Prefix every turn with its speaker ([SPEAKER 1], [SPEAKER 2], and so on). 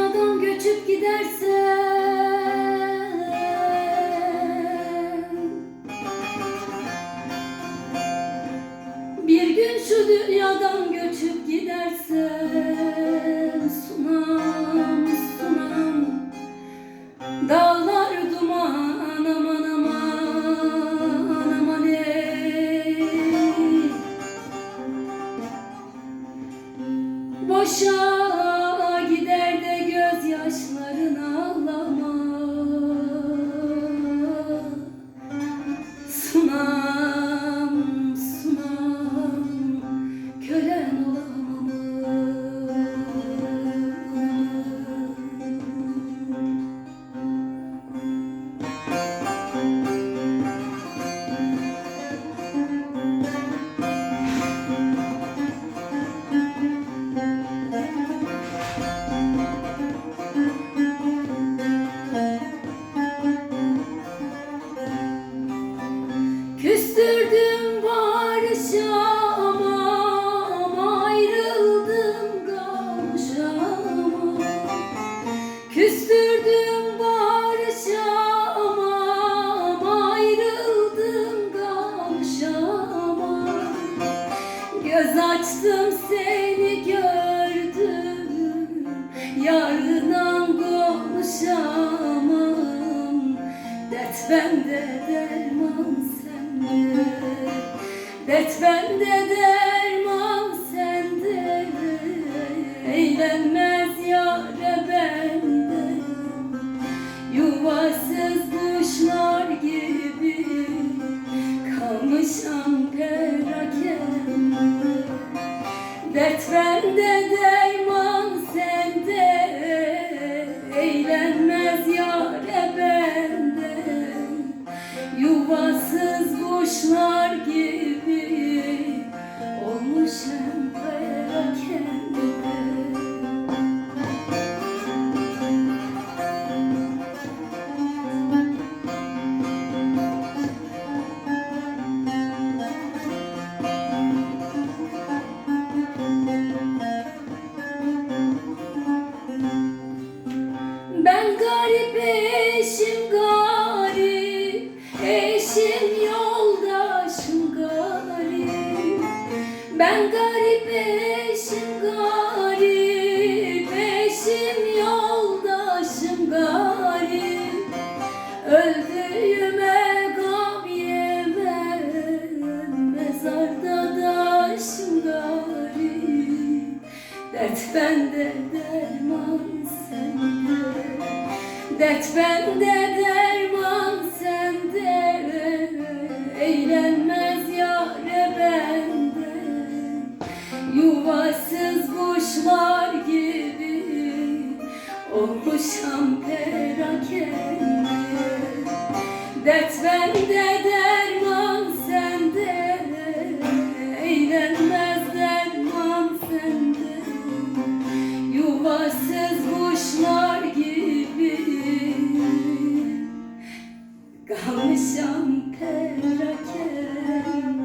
[SPEAKER 1] dünyadan göçüp gidersen Bir gün şu dünyadan göçüp gidersen Yarından konuşamam Dert bende derman sende. Dert bende derman sende. Eğlenmez yâre bende. Yuvasız kuşlar gibi Kalmışam perakende Dert bende Ben garip eşim garip Eşim yoldaşım garip. Ben garip eşim garip Eşim yoldaşım garip. Öldüğüme gam yemem Mezarda daşım garip. Dert bende derman Dert bende derman sende. Eğlenmez yâre bende. Yuvasız kuşlar gibi Olmuşam perakende. Dert bende derman sende. Eğlenmez derman sende. Yuvasız kuşlar kalmışam perakende